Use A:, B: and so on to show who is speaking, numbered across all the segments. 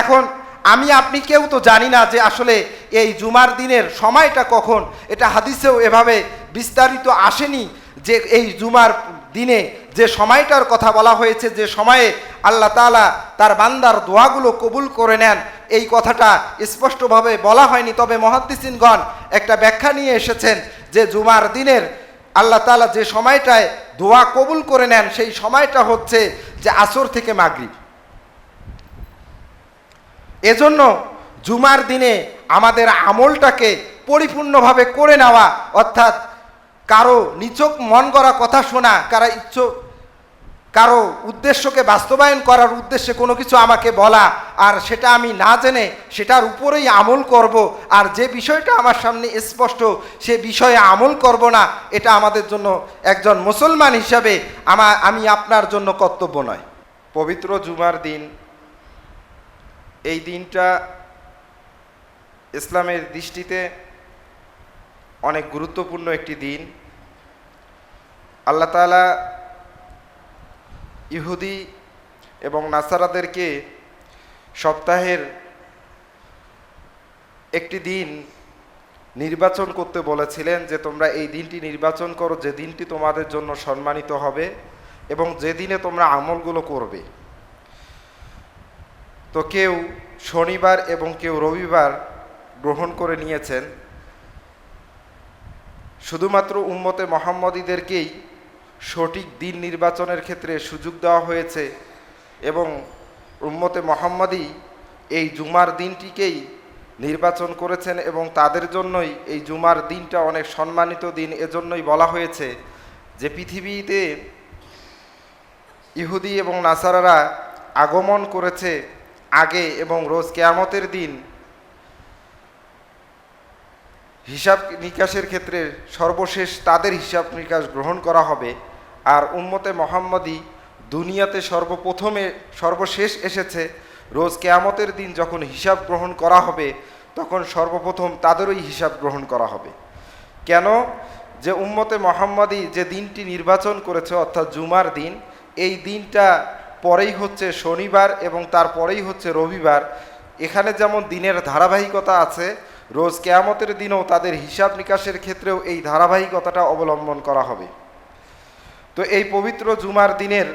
A: এখন আমি, আপনি কেউ তো জানি না যে আসলে এই জুমার দিনের সময়টা কখন। এটা হাদিসেও এভাবে বিস্তারিত আসেনি যে এই জুমার দিনে যে সময়টার কথা বলা হয়েছে, যে সময়ে আল্লাহ তাআলা তার বান্দার দোয়াগুলো কবুল করে নেন, এই কথাটা স্পষ্টভাবে বলা হয়নি। তবে মহাদ্দিসিনগণ একটা ব্যাখ্যা নিয়ে এসেছেন যে জুমার দিনের আল্লাহ তাআলা যে সময়টায় দোয়া কবুল করে নেন, সেই সময়টা হচ্ছে যে আসর থেকে মাগরিব। এজন্য জুমার দিনে আমাদের আমলটাকে পরিপূর্ণভাবে করে নেওয়া, অর্থাৎ কারও নিচক মন করা কথা শোনা, কারা ইচ্ছ, কারও উদ্দেশ্যকে বাস্তবায়ন করার উদ্দেশ্যে কোনো কিছু আমাকে বলা, আর সেটা আমি না জেনে সেটার উপরেই আমল করব, আর যে বিষয়টা আমার সামনে স্পষ্ট, সে বিষয়ে আমল করব না, এটা আমাদের জন্য একজন মুসলমান হিসাবে আমা, আমি আপনার জন্য কর্তব্য নয়। পবিত্র জুমার দিন এই দিনটা ইসলামের দৃষ্টিতে অনেক গুরুত্বপূর্ণ একটি দিন। আল্লাহ তাআলা ইহুদি এবং নাসারাদেরকে সপ্তাহের একটি দিন নির্বাচন করতে বলেছিলেন যে, তোমরা এই দিনটি নির্বাচন করো, যে দিনটি তোমাদের জন্য সম্মানিত হবে এবং যে দিনে তোমরা আমলগুলো করবে। তো কেউ শনিবার এবং কেউ রবিবার গ্রহণ করে নিয়েছেন। শুধুমাত্র উম্মতে মোহাম্মদীদেরকেই সঠিক দিন নির্বাচনের ক্ষেত্রে সুযোগ দেওয়া হয়েছে এবং উম্মতে মোহাম্মদী এই জুমার দিনটিকেই নির্বাচন করেছেন এবং তাদের জন্যই এই জুমার দিনটা অনেক সম্মানিত দিন এজন্যই বলা হয়েছে যে পৃথিবীতে ইহুদি এবং নাসারারা আগমন করেছে আগে এবং রোজ কেয়ামতের দিন হিসাব নিকাশের ক্ষেত্রে সর্বশেষ তাদের হিসাব নিকাশ গ্রহণ করা হবে। আর উম্মতে মোহাম্মদী দুনিয়াতে সর্বপ্রথমে সর্বশেষ এসেছে। রোজ কেয়ামতের দিন যখন হিসাব গ্রহণ করা হবে, তখন সর্বপ্রথম তাদেরই হিসাব গ্রহণ করা হবে। কেন? যে উম্মতে মোহাম্মদী যে দিনটি নির্বাচন করেছে, অর্থাৎ জুমার দিন, এই দিনটা পরেই হচ্ছে শনিবার এবং তারপরেই হচ্ছে রবিবার। এখানে যেমন দিনের ধারাবাহিকতা আছে, রোজ কেয়ামতের দিনেও তাদের হিসাব নিকাশের ক্ষেত্রেও এই ধারাবাহিকতাটা অবলম্বন করা হবে। তো এই পবিত্র জুমার দিনের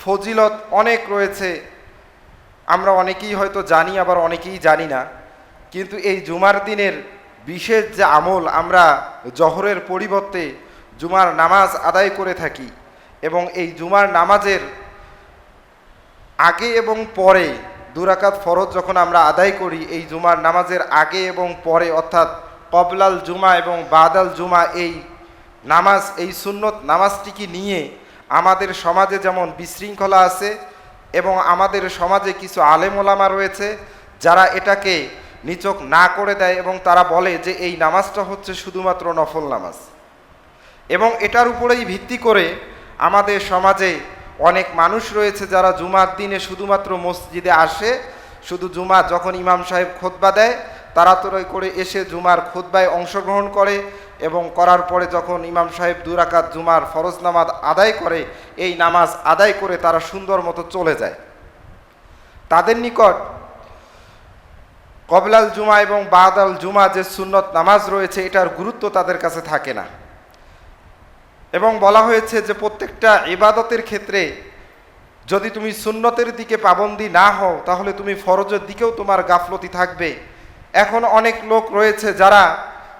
A: ফজিলত অনেক রয়েছে। আমরা অনেকেই হয়তো জানি, আবার অনেকেই জানি না। কিন্তু এই জুমার দিনের বিশেষ যে আমল আমরা জহরের পরিবর্তে জুমার নামাজ আদায় করে থাকি এবং এই জুমার নামাজের আগে এবং পরে দুরাকাত ফরজ যখন আমরা আদায় করি, এই জুমার নামাজের আগে এবং পরে, অর্থাৎ কবলাল জুমা এবং বাদাল জুমা, এই নামাজ, এই সুন্নত নামাজটিকে নিয়ে আমাদের সমাজে যেমন বিশৃঙ্খলা আছে এবং আমাদের সমাজে কিছু আলেম ওলামা রয়েছে, যারা এটাকে নিচক না করে দেয় এবং তারা বলে যে এই নামাজটা হচ্ছে শুধুমাত্র নফল নামাজ। এবং এটার উপরেই ভিত্তি করে আমাদের সমাজে অনেক মানুষ রয়েছে যারা জুমার দিনে শুধুমাত্র মসজিদে আসে, শুধু জুমা যখন ইমাম সাহেব খোদবা দেয় তারা তাড়াতাড়ি করে এসে জুমার খোদবায় অংশগ্রহণ করে এবং করার পরে যখন ইমাম সাহেব দুরাকাত জুমার ফরজ নামাজ আদায় করে, এই নামাজ আদায় করে তারা সুন্দর মতো চলে যায়। তাদের নিকট কবলাল জুমা এবং বাদাল জুমা যে সুন্নত নামাজ রয়েছে, এটার গুরুত্ব তাদের কাছে থাকে না। এবং বলা হয়েছে যে প্রত্যেকটা ইবাদতের ক্ষেত্রে যদি তুমি সুন্নতের দিকে পাবন্দি না হও, তাহলে তুমি ফরজের দিকেও তোমার গাফলতি থাকবে। এখন অনেক লোক রয়েছে যারা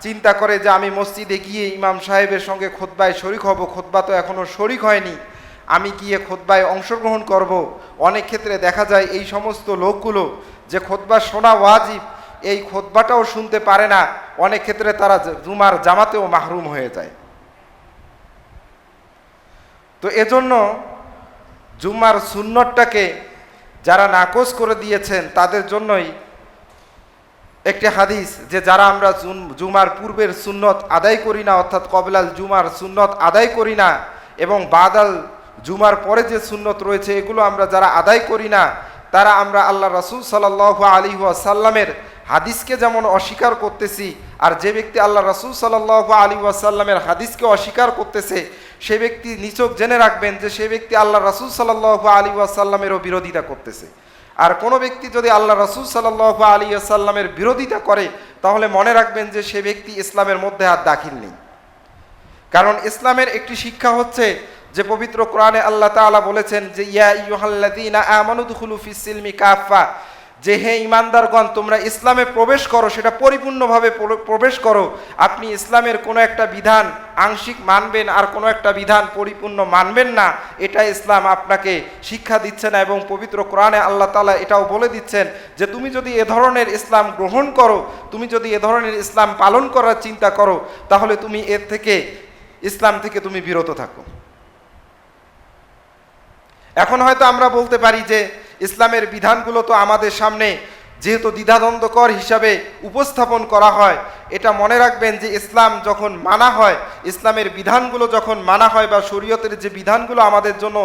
A: চিন্তা করে যে আমি মসজিদে গিয়ে ইমাম সাহেবের সঙ্গে খোদবায় শরিক হব খোদবা তো এখনও শরিক হয়নি। আমি গিয়ে খোদবায় অংশগ্রহণ করব? অনেক ক্ষেত্রে দেখা যায় এই সমস্ত লোকগুলো যে খোদবা শোনা ওয়াজিব, এই খোদবাটাও শুনতে পারে না। অনেক ক্ষেত্রে তারা জুমার জামাতেও মাহরুম হয়ে যায়। তো এজন্য জুমার সুন্নতটাকে যারা নাকচ করে দিয়েছেন, তাদের জন্যই একটি হাদিস যে যারা আমরা জুমার পূর্বের সুন্নত আদায় করি না, অর্থাৎ কবলাল জুমার সুন্নত আদায় করি না এবং বাদাল জুমার পরে যে সুন্নত রয়েছে, এগুলো আমরা যারা আদায় করি না, তারা আমরা আল্লাহ রসুল সাল্লাহ আলী সাল্লামের হাদিসকে যেমন অস্বীকার করতেছি, আর যে ব্যক্তি আল্লাহ রসুল সাল্লাহ আলী ওয়াসাল্লামের হাদিসকে অস্বীকার করতেছে, সে ব্যক্তি নিচক জেনে রাখবেন যে সে ব্যক্তি আল্লাহ রসুল সাল্লাহ আলী ওয়াসাল্লামেরও বিরোধিতা করতেছে। আর কোনো ব্যক্তি যদি আল্লাহ রসুল সাল্লাহ আলী আসাল্লামের বিরোধিতা করে, তাহলে মনে রাখবেন যে সে ব্যক্তি ইসলামের মধ্যে আর দাখিল নেই। কারণ ইসলামের একটি শিক্ষা হচ্ছে যে পবিত্র কোরআনে আল্লাহ তাআলা বলেছেন যে, ইয়া ইয়ুহাল্লাযীনা আমানু দুখুলু ফিস-সিলমি কাফা যে হে ইমানদারগণ, তোমরা ইসলামে প্রবেশ করো, সেটা পরিপূর্ণভাবে প্রবেশ করো। আপনি ইসলামের কোনো একটা বিধান আংশিক মানবেন আর কোনো একটা বিধান পরিপূর্ণ মানবেন না, এটা ইসলাম আপনাকে শিক্ষা দিচ্ছে না এবং পবিত্র কোরআনে আল্লাহ তাআলা এটাও বলে দিচ্ছেন যে তুমি যদি এ ধরনের ইসলাম গ্রহণ করো, তুমি যদি এ ধরনের ইসলাম পালন করার চিন্তা করো, তাহলে তুমি এর থেকে, ইসলাম থেকে তুমি বিরত থাকো। এখন হয়তো আমরা বলতে পারি যে ইসলামের বিধানগুলো তো আমাদের সামনে যেহেতু দ্বিধাদ্বন্দ্বকর হিসাবে উপস্থাপন করা হয়, এটা মনে রাখবেন যে ইসলাম যখন মানা হয়, ইসলামের বিধানগুলো যখন মানা হয় বা শরীয়তের যে বিধানগুলো আমাদের জন্য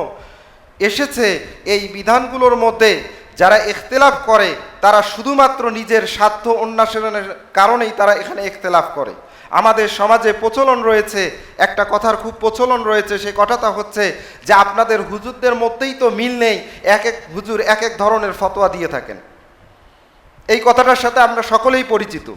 A: এসেছে, এই বিধানগুলোর মধ্যে যারা ইখতেলাফ করে, তারা শুধুমাত্র নিজের স্বার্থ অন্বেষণের কারণেই তারা এখানে ইখতেলাফ করে। আমাদের সমাজে প্রচলন রয়েছে। একটা কথার খুব প্রচলন রয়েছে, সে কথাটা হচ্ছে যে আপনাদের হুজুরদের মধ্যেই তো মিল নেই, এক এক হুজুর এক এক ধরনের ফতোয়া দিয়ে থাকেন। এই কথাটার সাথে আমরা সকলেই পরিচিত।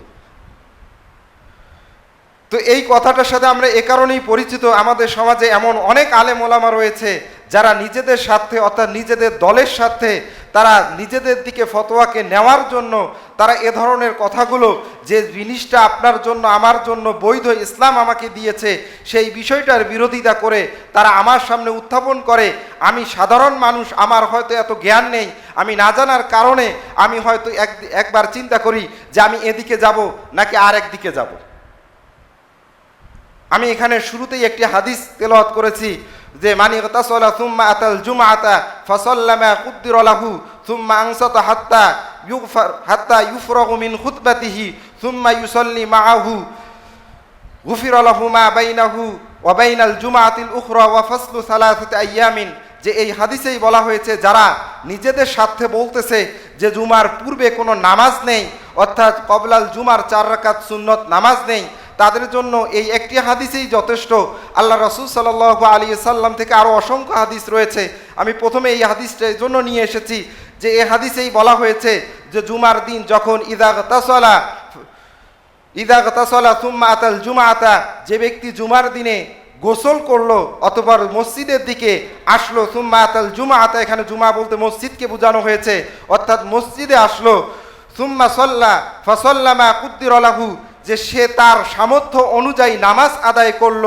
A: তো এই কথাটার সাথে আমরা এ কারণেই পরিচিত, আমাদের সমাজে এমন অনেক আলেম ওলামা রয়েছে যারা নিজেদের স্বার্থে অর্থাৎ নিজেদের দলের স্বার্থে তারা নিজেদের দিকে ফতোয়াকে নেওয়ার জন্য তারা এ ধরনের কথাগুলো, যে জিনিসটা আপনার জন্য, আমার জন্য বৈধ ইসলাম আমাকে দিয়েছে, সেই বিষয়টার বিরোধিতা করে তারা আমার সামনে উত্থাপন করে। আমি সাধারণ মানুষ, আমার হয়তো এত জ্ঞান নেই, আমি না জানার কারণে আমি হয়তো এক, একবার চিন্তা করি যে আমি এদিকে যাব নাকি আর একদিকে যাব। আমি এখানে শুরুতেই একটি হাদিস তেলাওয়াত করেছি যে, মানি তাসলা সুম্মা আতাল জুমআতা ফাসাল্লামা কুদ্দির লাহু সুম্মা আনসাতা হাত্তা ইউগফার হাত্তা ইউফরাগু মিন খুতবাতিহি সুম্মা ইউসাল্লি মাআহু গুফির লাহু মা বাইনাহু ওয়া বাইনাল জুমআতিল উখরা ওয়া ফাসলু সালাসাতি আইয়ামিন। যে, এই হাদিসেই বলা হয়েছে, যারা নিজেদের স্বার্থে বলতেছে যে, জুমার পূর্বে কোনো নামাজ নেই, অর্থাৎ কবলাল জুমার চার রাকাত সুন্নত নামাজ নেই তাদের জন্য এই একটি হাদিসেই যথেষ্ট। আল্লাহ রসুল সাল আলী সাল্লাম থেকে আরও অসংখ্য হাদিস রয়েছে। আমি প্রথমে এই হাদিসটার জন্য নিয়ে এসেছি যে এই হাদিসেই বলা হয়েছে যে জুমার দিন যখন ইদা তাসলা ইদা সুম্মা আতাল জুমা আতা যে ব্যক্তি জুমার দিনে গোসল করল অথবা মসজিদের দিকে আসলো, সুম্মা আতাল জুমা আতা এখানে জুমা বলতে মসজিদকে বোঝানো হয়েছে। অর্থাৎ মসজিদে আসলো, সুম্মা সল্লা ফসল্লামা কুদ্দির আলাহু যে সে তার সামর্থ্য অনুযায়ী নামাজ আদায় করল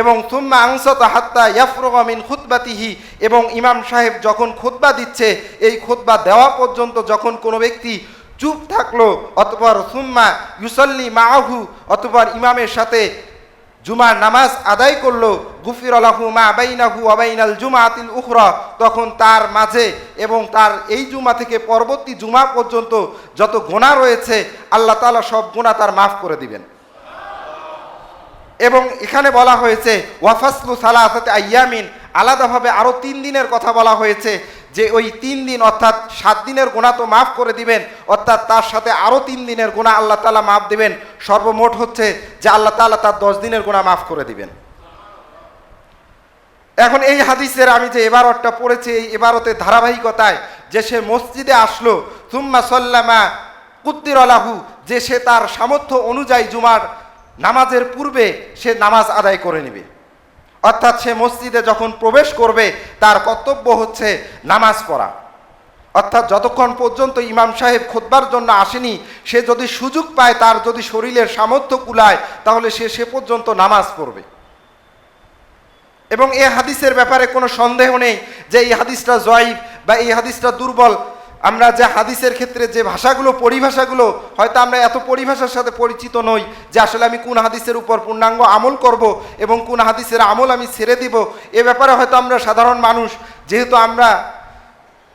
A: এবং তুম্মা আংসত হাত্তা ইয়াফরগামিন খুতবাতিহি, এবং ইমাম সাহেব যখন খুতবা দিচ্ছে, এই খুতবা দেওয়া পর্যন্ত যখন কোনো ব্যক্তি চুপ থাকল, অতপর সুম্মা ইউসল্লি মাহু অতপর ইমামের সাথে জুমার নামাজ আদায় করল গুফির আলাহু মা বাইনাহু আবাইনাল জুমাতিল উখরা। তখন তার মাঝে এবং তার এই জুমা থেকে পরবর্তী জুমা পর্যন্ত যত গোনা রয়েছে, আল্লাহ তাআলা সব গোনা তার মাফ করে দিবেন। এবং এখানে বলা হয়েছে ওয়াফাসলু সালাহাতে আয়ামিন আলাদাভাবে আরও তিন দিনের কথা বলা হয়েছে যে ওই তিন দিন অর্থাৎ সাত দিনের গোনা তো মাফ করে দিবেন, অর্থাৎ তার সাথে আরও তিন দিনের গোনা আল্লাহ তালা মাফ দিবেন। সর্বমোট হচ্ছে যে আল্লাহ তালা তার দশ দিনের গোনা মাফ করে দিবেন। এখন এই হাদিসের আমি যে এবারতটা পড়েছি, এই এবারতে ধারাবাহিকতায় যে সে মসজিদে আসলো, সুম্মা সল্লামা কুদ্দির আলাহু, যে সে তার সামর্থ্য অনুযায়ী জুমার নামাজের পূর্বে সে নামাজ আদায় করে নেবে। অর্থাৎ সে মসজিদে যখন প্রবেশ করবে, তার কর্তব্য হচ্ছে নামাজ পড়া। অর্থাৎ যতক্ষণ পর্যন্ত ইমাম সাহেব খোদবার জন্য আসেনি, সে যদি সুযোগ পায়, তার যদি শরীরের সামর্থ্য কুলায়, তাহলে সে সে পর্যন্ত নামাজ পড়বে। এবং এ হাদিসের ব্যাপারে কোনো সন্দেহ নেই যে এই হাদিসটা জয়ীব বা এই হাদিসটা দুর্বল। আমরা যে হাদিসের ক্ষেত্রে যে ভাষাগুলো, পরিভাষাগুলো, হয়তো আমরা এত পরিভাষার সাথে পরিচিত নই যে আসলে আমি কোন হাদিসের উপর পূর্ণাঙ্গ আমল করব এবং কোন হাদিসের আমল আমি ছেড়ে দিব। এ ব্যাপারে হয়তো আমরা সাধারণ মানুষ, যেহেতু আমরা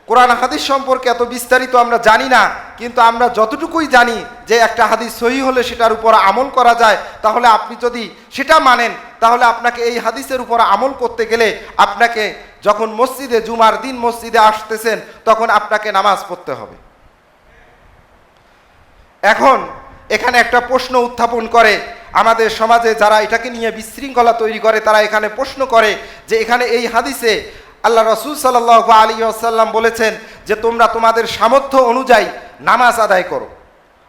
A: কোরআন হাদিস সম্পর্কে এত বিস্তারিত আমরা জানি না, কিন্তু আমরা যতটুকুই জানি যে একটা হাদিস সহি হলে সেটার উপর আমল করা যায়, তাহলে আপনি যদি সেটা মানেন, তাহলে আপনাকে এই হাদিসের উপর আমল করতে গেলে আপনাকে যখন মসজিদে জুমার দিন মসজিদে আসতেছেন, তখন আপনাকে নামাজ পড়তে হবে। এখন এখানে একটা প্রশ্ন উত্থাপন করে, আমাদের সমাজে যারা এটাকে নিয়ে বিশৃঙ্খলা তৈরি করে, তারা এখানে প্রশ্ন করে যে এখানে এই হাদিসে আল্লাহ রসুল সাল্লাহ আলী আসাল্লাম বলেছেন যে তোমরা তোমাদের সামর্থ্য অনুযায়ী নামাজ আদায় করো।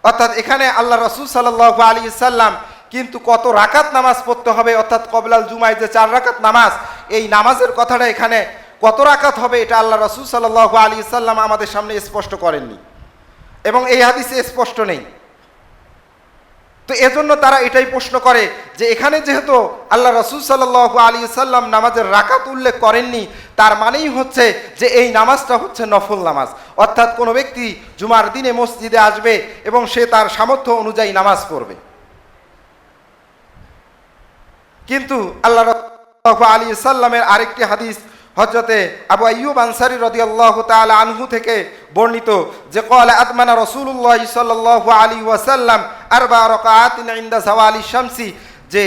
A: অর্থাৎ এখানে আল্লাহ রসুল সাল্লাহ আলী সাল্লাম কিন্তু কত রাকাত নামাজ পড়তে হবে, অর্থাৎ কবলাল জুমায় যে চার রাকাত নামাজ এই নামাজের কথাটা এখানে কত রাকাত হবে এটা আল্লাহ রসুল সাল্লাহ আলী সাল্লাম আমাদের সামনে স্পষ্ট করেননি। এবং এই হাদিসে স্পষ্ট নেই। তো এজন্য তারা এটাই প্রশ্ন করে যে এখানে যেহেতু আল্লাহ রসুল সাল্লাহ আলী সাল্লাম নামাজের রাকাত উল্লেখ করেননি, তার মানেই হচ্ছে যে এই নামাজটা হচ্ছে নফল নামাজ। অর্থাৎ কোনো ব্যক্তি জুমার দিনে মসজিদে আসবে এবং সে তার সামর্থ্য অনুযায়ী নামাজ পড়বে। কিন্তু আল্লাহ আলী সাল্লামের আরেকটি হাদিস হজরতে আবু আইয়ুব আনসারি রদিয়াল্লাহ তাআলা আনহু থেকে বর্ণিত যে কল আদমানা রসুল্লাহ সাল্লাহ আলী ওয়াসাল্লাম আর বা রকাআতিন ইন্দা জাওয়ালি শামসি, যে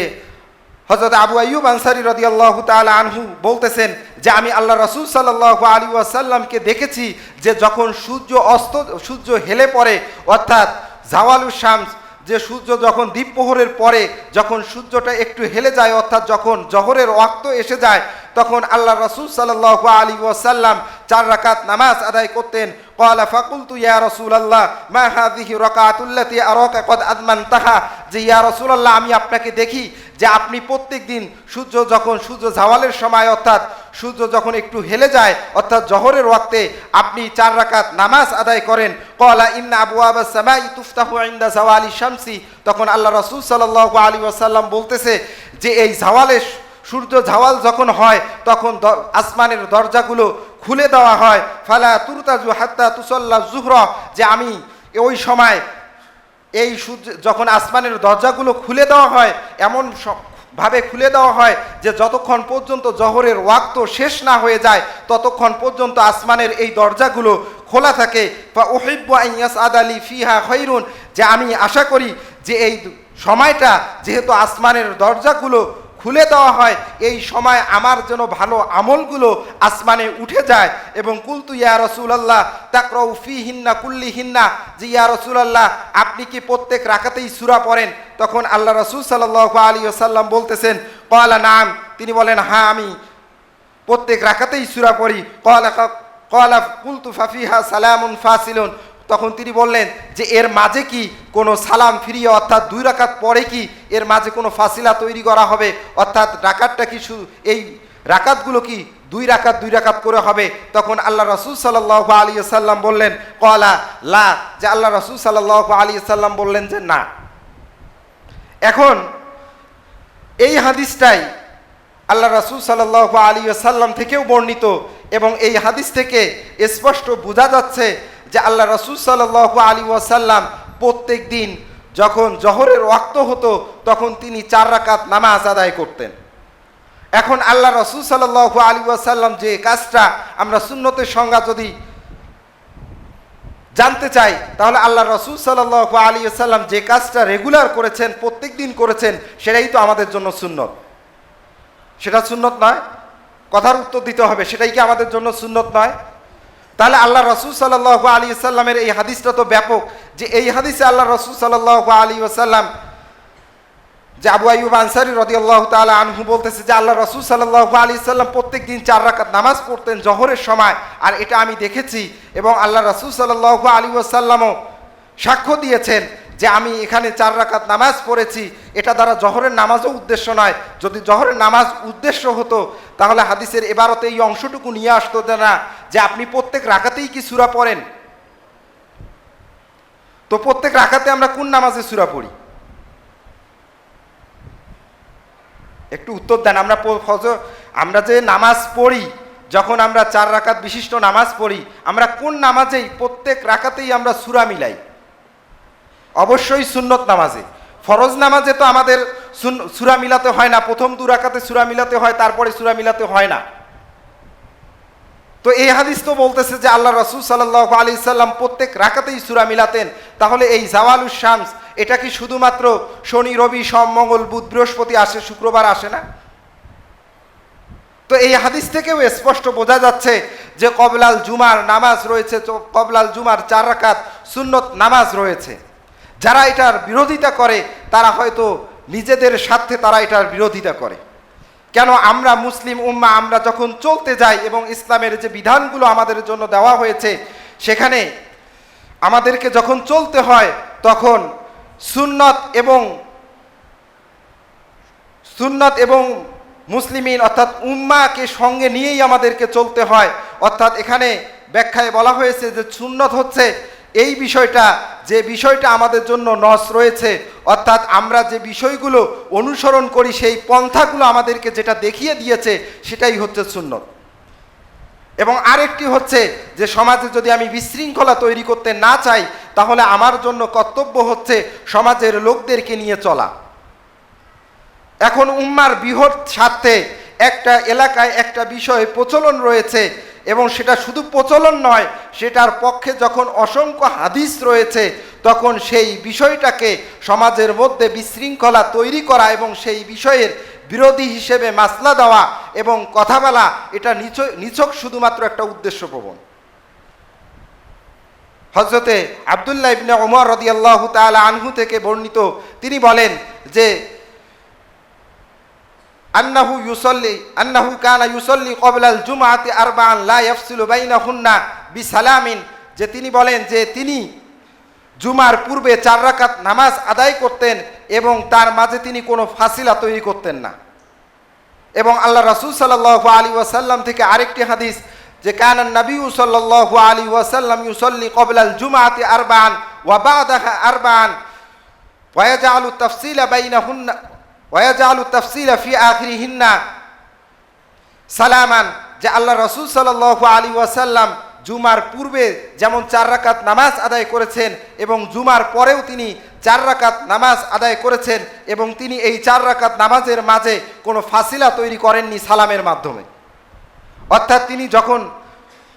A: হজরত আবু আইয়ুব আনসারি রদিয়াল্লাহ তাআলা আনহু বলতেছেন যে আমি আল্লাহ রসুল সাল্লাহ আলী ওয়াসাল্লামকে দেখেছি যে যখন সূর্য অস্ত, সূর্য হেলে পড়ে, অর্থাৎ জাওয়ালু শামস যে সূর্য যখন দ্বীপপ্রহরের পরে, যখন সূর্যটা একটু হেলে যায়, অর্থাৎ যখন জহরের অক্ত এসে যায়, তখন আল্লাহ রসুল সাল্লাহ আলী ওয়াসাল্লাম চার রাকাত নামাজ আদায় করতেন। কলা ফাকুলতু ইয়া রসুল আল্লাহ মা হাদিহি রকাতুল্লাতি আরকা কদ আদমান তাহা যে, ইয়া রসুল আল্লাহ আমি আপনাকে দেখি যে আপনি প্রত্যেক দিন সূর্য যখন, সূর্য জাওয়ালের সময়, অর্থাৎ সূর্য যখন একটু হেলে যায়, অর্থাৎ জহরের ওয়াক্তে আপনি চার রাকাত নামাজ আদায় করেন কলা ইন্না আবু আবা সামাই তুফতাহু ইন্দা জাওয়ালি শামসি, তখন আল্লাহ রসুল সাল্লাহ আলী ওয়াসাল্লাম বলতেছে যে এই জাওয়ালের সূর্য ঝাওয়াল যখন হয়, তখন আসমানের দরজাগুলো খুলে দেওয়া হয়, ফালা তুরতাজু হাত্তা তুসল্লা জুহর, যে আমি ওই সময় এই সূর্য যখন আসমানের দরজাগুলো খুলে দেওয়া হয়, এমন ভাবে খুলে দেওয়া হয় যে যতক্ষণ পর্যন্ত জহরের ওয়াক্ত শেষ না হয়ে যায়, ততক্ষণ পর্যন্ত আসমানের এই দরজাগুলো খোলা থাকে। বা ওহিব্য আইয়াস আদালি ফিহা খৈরুন যে আমি আশা করি যে এই সময়টা যেহেতু আসমানের দরজাগুলো খুলে দেওয়া হয়, এই সময় আমার যেন ভালো আমলগুলো আসমানে উঠে যায়। এবং কুলতু, ইয়া রসুলাল্লাহ, তাকরউ ফি হিন্না কুল্লি হিন্না যে ইয়া রসুলাল্লাহ, আপনি কি প্রত্যেক রাখাতেই সুরা পড়েন? তখন আল্লাহ রসুল সাল্লাহ আলী সাল্লাম বলতেছেন কলা নাম। তিনি বলেন হ্যাঁ আমি প্রত্যেক রাখাতেই সুরা পড়ি। কলা কলা কুলতু, ফাফিহা সালামুন ফাসিলুন। তখন তিনি বললেন যে, এর মাঝে কি কোনো সালাম ফিরিয়ে, অর্থাৎ দুই রাকাত পরে কি এর মাঝে কোনো ফাসিলা তৈরি করা হবে? অর্থাৎ রাকাতটা কি এই রাকাতগুলো কি দুই রাকাত দুই রাকাত করে হবে? তখন আল্লাহ রসুল সাল্লাহ আলী সাল্লাম বললেন কলা লা। যে আল্লাহ রসুল সাল্লাহ আলী সাল্লাম বললেন যে, না। এখন এই হাদিসটাই আল্লাহ রাসুল সাল্লাহ আলী সাল্লাম থেকেও বর্ণিত এবং এই হাদিস থেকে স্পষ্ট বোঝা যাচ্ছে যে আল্লাহ রাসুল সাল্লাহ আলী ওয়াসাল্লাম প্রত্যেক দিন যখন জহরের ওয়াক্ত হতো, তখন তিনি চার রাকাত নামাজ আদায় করতেন। এখন আল্লাহ রসুল সাল্লাহ আলী ওয়াসাল্লাম যে কাজটা আমরা সুন্নতের সংজ্ঞা যদি জানতে চাই, তাহলে আল্লাহ রসুল সাল্লাহ আলী সাল্লাম যে কাজটা রেগুলার করেছেন, প্রত্যেক দিন করেছেন, সেটাই তো আমাদের জন্য সুন্নত। সেটা সুন্নত নয়, কথার উত্তর দিতে হবে, সেটাই কি আমাদের জন্য সুন্নত নয়? তাহলে আল্লাহ রসুল সাল্লাহ আলী আসাল্লামের এই হাদিসটা তো ব্যাপক যে এই হাদিসে আল্লাহ রসুল সাল্লাহ আলী আসাল্লাম যে আবু আইব আনসারি রদিয়াল্লাহ তালা আনহু বলতেছে যে আল্লাহ রসুল সাল্লাহ আলী সাল্লাম প্রত্যেক দিন চার রাকাত নামাজ পড়তেন জহরের সময়, আর এটা আমি দেখেছি এবং আল্লাহ রসুল সাল্লাহ আলী আসাল্লামও সাক্ষ্য দিয়েছেন যে আমি এখানে চার রাকাত নামাজ পড়েছি, এটা দ্বারা জহরের নামাজও উদ্দেশ্য নয়। যদি জহরের নামাজ উদ্দেশ্য হতো, তাহলে হাদিসের এবারতে এই অংশটুকু নিয়ে আসতো না, যে আপনি প্রত্যেক রাকাতেই কি সুরা পড়েন? তো প্রত্যেক রাকাতে আমরা কোন নামাজে সুরা পড়ি? একটু উত্তর দেন, আমরা আমরা যে নামাজ পড়ি, যখন আমরা চার রাকাত বিশিষ্ট নামাজ পড়ি, আমরা কোন নামাজেই প্রত্যেক রাকাতেই আমরা সুরা মিলাই? অবশ্যই সুন্নত নামাজে। ফরজ নামাজে তো আমাদের সুরা মিলাতে হয় না। প্রথম দু রাকাতে সুরা মিলাতে হয়, তারপরে সুরা মিলাতে হয় না। তো এই হাদিস তো বলতেছে যে আল্লাহ রসুল সাল্লাহ আলি সাল্লাম প্রত্যেক রাকাতেই সুরা মিলাতেন। তাহলে এই জাওয়ালুস শামস, এটা কি শুধুমাত্র শনি, রবি, সোম, মঙ্গল, বুধ, বৃহস্পতি আসে, শুক্রবার আসে না? তো এই হাদিস থেকেও স্পষ্ট বোঝা যাচ্ছে যে কবলাল জুমার নামাজ রয়েছে কবলাল জুমার চার রাকাত সুন্নত নামাজ রয়েছে। যারা এটার বিরোধিতা করে, তারা হয়তো নিজেদের স্বার্থে তারা এটার বিরোধিতা করে। কেন আমরা মুসলিম উম্মা, আমরা যখন চলতে যাই এবং ইসলামের যে বিধানগুলো আমাদের জন্য দেওয়া হয়েছে, সেখানে আমাদেরকে যখন চলতে হয়, তখন সুন্নত এবং সুন্নত এবং মুসলিমিন, অর্থাৎ উম্মাকে সঙ্গে নিয়েই আমাদেরকে চলতে হয়। অর্থাৎ এখানে ব্যাখ্যায় বলা হয়েছে যে সুন্নত হচ্ছে এই বিষয়টা, যে বিষয়টা আমাদের জন্য নস রয়েছে, অর্থাৎ আমরা যে বিষয়গুলো অনুসরণ করি, সেই পন্থাগুলো আমাদেরকে যেটা দেখিয়ে দিয়েছে, সেটাই হচ্ছে সুন্নত। এবং আরেকটি হচ্ছে যে সমাজে যদি আমি বিশৃঙ্খলা তৈরি করতে না চাই, তাহলে আমার জন্য কর্তব্য হচ্ছে সমাজের লোকদেরকে নিয়ে চলা। এখন উম্মার বৃহৎ স্বার্থে একটা এলাকায় একটা বিষয় প্রচলন রয়েছে এবং সেটা শুধু প্রচলন নয়, সেটার পক্ষে যখন অসংখ্য হাদিস রয়েছে, তখন সেই বিষয়টাকে সমাজের মধ্যে বিশৃঙ্খলা তৈরি করা এবং সেই বিষয়ের বিরোধী হিসেবে মাসলা দেওয়া এবং কথা বলা, এটা নিছক শুধুমাত্র একটা উদ্দেশ্য প্রবণ। হজরতে আবদুল্লাহ ইবনে ওমর রদিয়াল্লাহ তাআলা আনহু থেকে বর্ণিত, তিনি বলেন যে আন্নাহু ইউসল্লি, আন্নাহু কানা ইউসল্লি কবলাল জুমাতে আরবান লা ইয়াফসিলু বাইনাহুন্না বিসালামিন, যে তিনি বলেন যে তিনি জুমার পূর্বে চার রাকাত নামাজ আদায় করতেন এবং তার মাঝে তিনি কোনো ফাসিলা তৈরি করতেন না। এবং আল্লাহ রাসূল সাল্লাল্লাহু আলী ওয়াসাল্লাম থেকে আরেকটি হাদিস যে কানান নবী সাল্লাল্লাহু আলী ওয়াসাল্লাম ইউসল্লি কবলাল জুমাতে আরবান ওয়া বাদাহা আরবান ওয়াজালু তাফসিলা বাইনাহুন্না ওয়াজালু তাফসিলা ফি আখিরিহিন্না সালামান যে আল্লাহ রসুল সাল্লাল্লাহু আলী ওয়াসাল্লাম জুমার পূর্বে যেমন চার রাকাত নামাজ আদায় করেছেন এবং জুমার পরেও তিনি চার রাকাত নামাজ আদায় করেছেন এবং তিনি এই চার রাকাত নামাজের মাঝে কোনো ফাসিলা তৈরি করেননি সালামের মাধ্যমে। অর্থাৎ তিনি যখন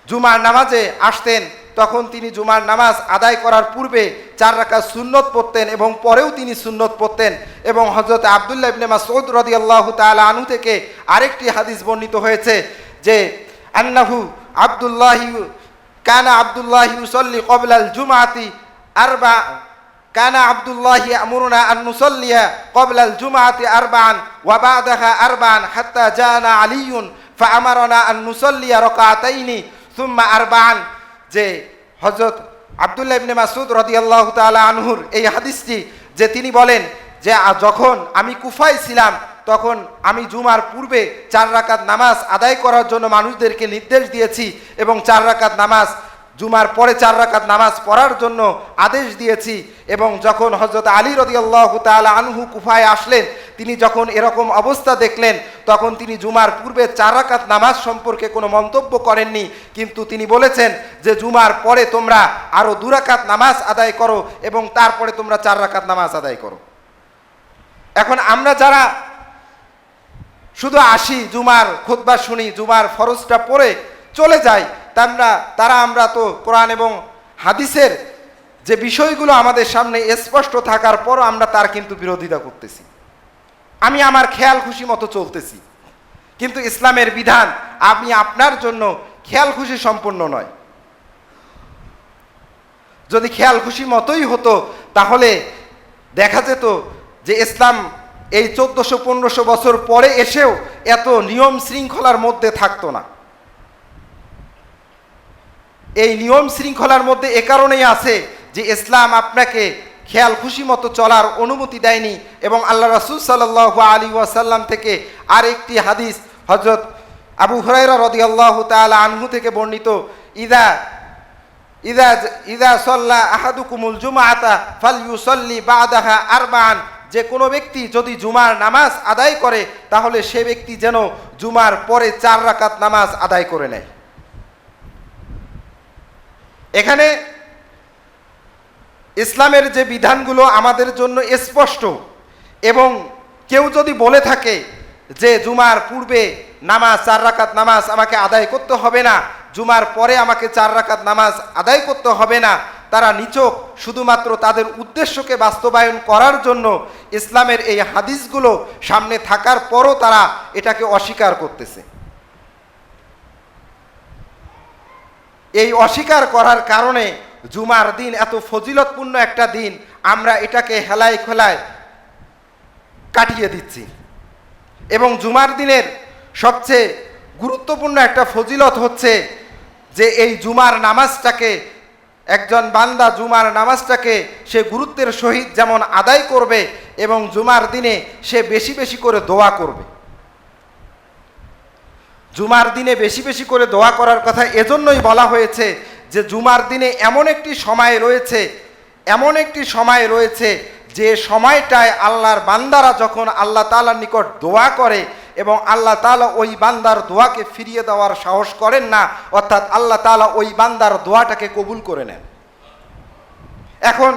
A: জুমার নামাজে আসতেন তখন তিনি জুমার নামাজ আদায় করার পূর্বে চার রাকাত সুন্নত পড়তেন এবং পরেও তিনি সুন্নত পড়তেন এবং হজরত আবদুল্লাহ ইবনে মাসউদ রাদিয়াল্লাহু তাআলা আনহু থেকে আরেকটি হাদিস বর্ণিত হয়েছে যে আন্নাহু আব্দুল্লাহি কানা আব্দুল্লাহি ইউসাল্লি ক্বাবলাল জুমআতি আরবা কানা আব্দুল্লাহি আমরুনা আন নুসাল্লিয়া ক্বাবলাল জুমআতি আরবান ওয়া বা'দাহা আরবান হাত্তা জানা আলিয়ুন ফাআমারানা আন নুসাল্লিয়া রাকাতাইনি সুম্মা আরবান যে হজরত আবদুল্লাহ ইবনে মাসুদ রাদিয়াল্লাহু তাআলা আনহুর এই হাদিসটি, যে তিনি বলেন যে যখন আমি কুফায় ছিলাম, তখন আমি জুমার পূর্বে চার রাকাত নামাজ আদায় করার জন্য মানুষদেরকে নির্দেশ দিয়েছি এবং চার রাকাত নামাজ, জুমার পরে চার রাকাত নামাজ পড়ার জন্য আদেশ দিয়েছি এবং যখন হজরত আলী রদিয়াল্লাহ তাআলা আনহু কুফায় আসলেন তিনি যখন এরকম অবস্থা দেখলেন, তখন তিনি জুমার পূর্বে চারাকাত নামাজ সম্পর্কে কোনো মন্তব্য করেননি। কিন্তু তিনি বলেছেন যে, জুমার পরে তোমরা আরও দুরাকাত নামাজ আদায় করো এবং তারপরে তোমরা চার রাকাত নামাজ আদায় করো। এখন আমরা যারা শুধু আসি, জুমার খুতবা শুনি, জুমার ফরজটা পড়ে চলে যাই তা আমরা তারা আমরা তো কোরআন এবং হাদিসের যে বিষয়গুলো আমাদের সামনে স্পষ্ট থাকার পরও আমরা তার কিন্তু বিরোধিতা করতেছি। আমি আমার খেয়াল খুশি মতো চলতেছি। কিন্তু ইসলামের বিধান আমি আপনার জন্য খেয়াল খুশি সম্পূর্ণ নয়। যদি খেয়াল খুশি মতোই হতো, তাহলে দেখা যেত যে ইসলাম এই চোদ্দশো, পনেরোশো বছর পরে এসেও এত নিয়ম শৃঙ্খলার মধ্যে থাকতো না। এই নিয়ম শৃঙ্খলার মধ্যে এ কারণেই আছে যে ইসলাম আপনাকে খেয়াল খুশি মতো চলার অনুমতি দেয়নি এবং আল্লাহ রাসুল সাল্লাহ আলী ওয়াসাল্লাম থেকে আর একটি হাদিস হজরত আবু হুরাইরা রদি আল্লাহ তালা আনহু থেকে বর্ণিত, ইদা ইদা ইদা সল্লা আহাদুকুমুল জুমাআতা ফাল ইউসল্লি বাদাহা আরবান যে কোনো ব্যক্তি যদি জুমার নামাজ আদায় করে, তাহলে সে ব্যক্তি যেন জুমার পরে চার রাকাত নামাজ আদায় করে নেয়। এখানে ইসলামের যে বিধানগুলো আমাদের জন্য স্পষ্ট এবং কেউ যদি বলে থাকে যে জুমার পূর্বে নামাজ, চার রাকাত নামাজ আমাকে আদায় করতে হবে না, জুমার পরে আমাকে চার রাকাত নামাজ আদায় করতে হবে না, তারা নিচক শুধুমাত্র তাদের উদ্দেশ্যকে বাস্তবায়ন করার জন্য ইসলামের এই হাদিসগুলো সামনে থাকার পরও তারা এটাকে অস্বীকার করতেছে। এই অস্বীকার করার কারণে জুমার দিন এত ফজিলতপূর্ণ একটা দিন, আমরা এটাকে হেলায় খোলায় কাটিয়ে দিচ্ছি। এবং জুমার দিনের সবচেয়ে গুরুত্বপূর্ণ একটা ফজিলত হচ্ছে যে এই জুমার নামাজটাকে, একজন বান্দা জুমার নামাজটাকে সে গুরুত্বের সহিত যেমন আদায় করবে এবং জুমার দিনে সে বেশি বেশি করে দোয়া করবে। জুমার দিনে বেশি বেশি করে দোয়া করার কথা এজন্যই বলা হয়েছে যে জুমার দিনে এমন একটি সময় রয়েছে, এমন একটি সময় রয়েছে যে সময়টায় আল্লাহর বান্দারা যখন আল্লাহ তালার নিকট দোয়া করে এবং আল্লাহ তালা ওই বান্দার দোয়াকে ফিরিয়ে দেওয়ার সাহস করেন না, অর্থাৎ আল্লাহ তালা ওই বান্দার দোয়াটাকে কবুল করে নেন। এখন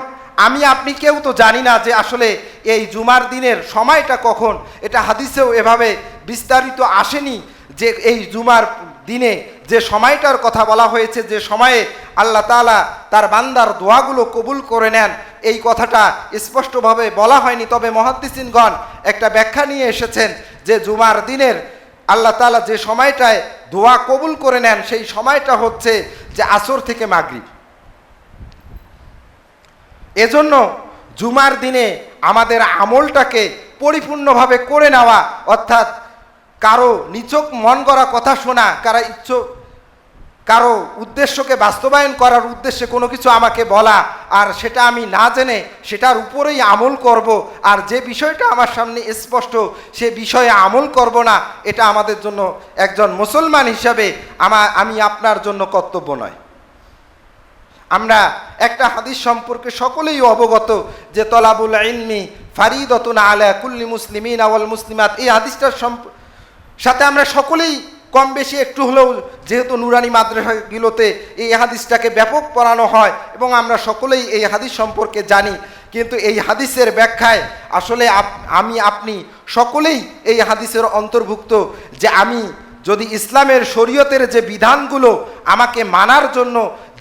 A: আমি, আপনি কেউ তো জানি না যে আসলে এই জুমার দিনের সময়টা কখন। এটা হাদিসেও এভাবে বিস্তারিত আসেনি যে এই জুমার দিনে যে সময়টার কথা বলা হয়েছে, যে সময়ে আল্লাহ তালা তার বান্দার দোয়াগুলো কবুল করে নেন, এই কথাটা স্পষ্টভাবে বলা হয়নি। তবে মহাদ্দিসিনগণ একটা ব্যাখ্যা নিয়ে এসেছেন যে জুমার দিনের আল্লাহ তালা যে সময়টায় দোয়া কবুল করে নেন, সেই সময়টা হচ্ছে যে আসর থেকে মাগরিব। এজন্য জুমার দিনে আমাদের আমলটাকে পরিপূর্ণভাবে করে নেওয়া, অর্থাৎ কারও নিচক মন করা কথা শোনা, কারা ইচ্ছ, কারও উদ্দেশ্যকে বাস্তবায়ন করার উদ্দেশ্যে কোনো কিছু আমাকে বলা, আর সেটা আমি না জেনে সেটার উপরেই আমল করব, আর যে বিষয়টা আমার সামনে স্পষ্ট, সে বিষয়ে আমল করব না, এটা আমাদের জন্য একজন মুসলমান হিসাবে আমা আমি আপনার জন্য কর্তব্য নয়। আমরা একটা হাদিস সম্পর্কে সকলেই অবগত যে তলাবুল ইলমি ফারিদতুন আলা কুল্লি মুসলিমিন আওয়াল মুসলিমাত। এই হাদিসটার সম্প সাথে আমরা সকলেই কম বেশি একটু হলেও যেহেতু নুরানি মাদ্রাসাগুলোতে এই হাদিসটাকে ব্যাপক পড়ানো হয় এবং আমরা সকলেই এই হাদিস সম্পর্কে জানি, কিন্তু এই হাদিসের ব্যাখ্যায় আসলে আমি, আপনি সকলেই এই হাদিসের অন্তর্ভুক্ত যে আমি যদি ইসলামের শরীয়তের যে বিধানগুলো আমাকে মানার জন্য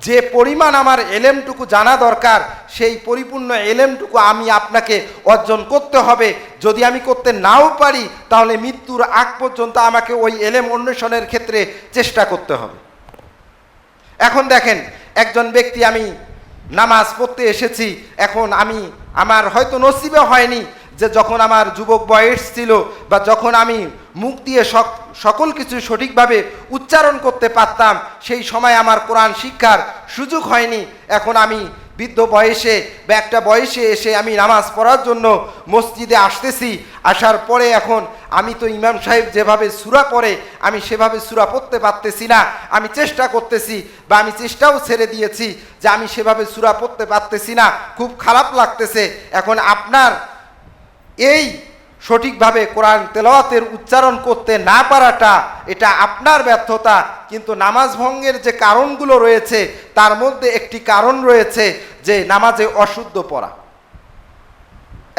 A: যে পরিমাণ আমার এলেমটুকু জানা দরকার, সেই পরিপূর্ণ এলেমটুকু আমি আপনাকে অর্জন করতে হবে। যদি আমি করতে নাও পারি, তাহলে মৃত্যুর আগ পর্যন্ত আমাকে ওই এলেম অন্বেষণের ক্ষেত্রে চেষ্টা করতে হবে। এখন দেখেন, একজন ব্যক্তি আমি নামাজ পড়তে এসেছি, এখন আমি, আমার হয়তো নসিবে হয়নি যে যখন আমার যুবক বয়স ছিল বা যখন আমি মুখ দিয়ে সক- সকল কিছু সঠিকভাবে উচ্চারণ করতে পারতাম, সেই সময় আমার কোরআন শিক্ষার সুযোগ হয়নি। এখন আমি বৃদ্ধ বয়সে বা একটা বয়সে এসে আমি নামাজ পড়ার জন্য মসজিদে আসতেছি। আসার পরে এখন আমি তো ইমাম সাহেব যেভাবে সুরা পড়ে, আমি সেভাবে সুরা পড়তে পারতেছি না। আমি চেষ্টা করতেছি বা আমি চেষ্টাও ছেড়ে দিয়েছি যে আমি সেভাবে সুরা পড়তে পারতেছি না। খুব খারাপ লাগতেছে। এখন আপনার এই সঠিকভাবে কোরআন তেলাওয়াতের উচ্চারণ করতে না পারাটা, এটা আপনার ব্যর্থতা। কিন্তু নামাজ ভঙ্গের যে কারণগুলো রয়েছে, তার মধ্যে একটি কারণ রয়েছে যে নামাজে অশুদ্ধ পড়া।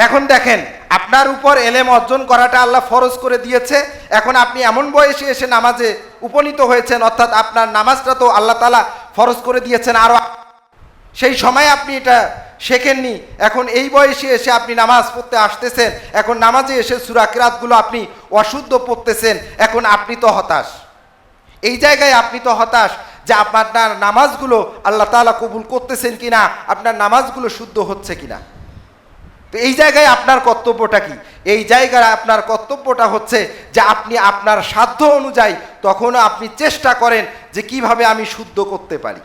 A: এখন দেখেন, আপনার উপর এলেম অর্জন করাটা আল্লাহ ফরজ করে দিয়েছে। এখন আপনি এমন বয়সে এসে নামাজে উপনীত হয়েছেন, অর্থাৎ আপনার নামাজটা তো আল্লাহ তালা ফরজ করে দিয়েছেন আরও সেই সময় আপনি এটা শেখেননি। এখন এই বয়সে এসে আপনি নামাজ পড়তে আসতেছেন। এখন নামাজে এসে সুরা কিরাতগুলো আপনি অশুদ্ধ পড়তেছেন। এখন আপনি তো হতাশ। এই জায়গায় আপনি তো হতাশ যে আপনার নামাজগুলো আল্লাহ তাআলা কবুল করতেছেন কিনা, আপনার নামাজগুলো শুদ্ধ হচ্ছে কিনা। তো এই জায়গায় আপনার কর্তব্যটা কি? এই জায়গায় আপনার কর্তব্যটা হচ্ছে যে আপনি আপনার সাধ্য অনুযায়ী তখনও আপনি চেষ্টা করেন যে কীভাবে আমি শুদ্ধ করতে পারি।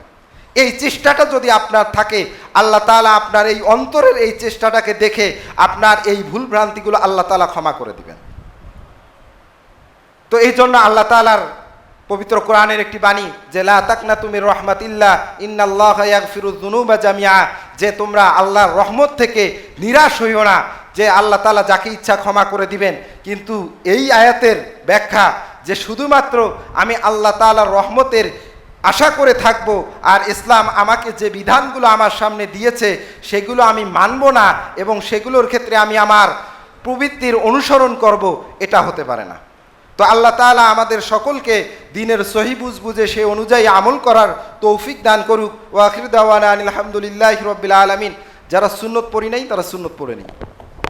A: এই চেষ্টাটা যদি আপনার থাকে, আল্লাহ তাআলা আপনার এই অন্তরের এই চেষ্টাটাকে দেখে আপনার এই ভুল ভ্রান্তিগুলো আল্লাহ তালা ক্ষমা করে দিবেন। তো এই জন্য আল্লাহ তাআলার পবিত্র কোরআনের একটি বাণী, যে লা তাকনা তুমি রহমাতিল্লাহ, ইন্নাল্লাহ ইয়াগফিরুয যুনুবা জামিআ, যে তোমরা আল্লাহর রহমত থেকে নিরাশ হইও না, যে আল্লাহ তাআলা যাকে ইচ্ছা ক্ষমা করে দিবেন। কিন্তু এই আয়াতের ব্যাখ্যা, যে শুধুমাত্র আমি আল্লাহ তাআলার রহমতের আশা করে থাকব আর ইসলাম আমাকে যে বিধানগুলো আমার সামনে দিয়েছে, সেগুলো আমি মানব না এবং সেগুলোর ক্ষেত্রে আমি আমার প্রবৃত্তির অনুসরণ করব, এটা হতে পারে না। তো আল্লাহ তাআলা আমাদের সকলকে দিনের সহি বুঝ বুঝে সে অনুযায়ী আমল করার তৌফিক দান করুক। ওয়াখির দাওয়ানা আলহামদুলিল্লাহ রবিল আলমিন। যারা সুন্নত পড়ি নাই, তারা সুন্নত পড়ে নিই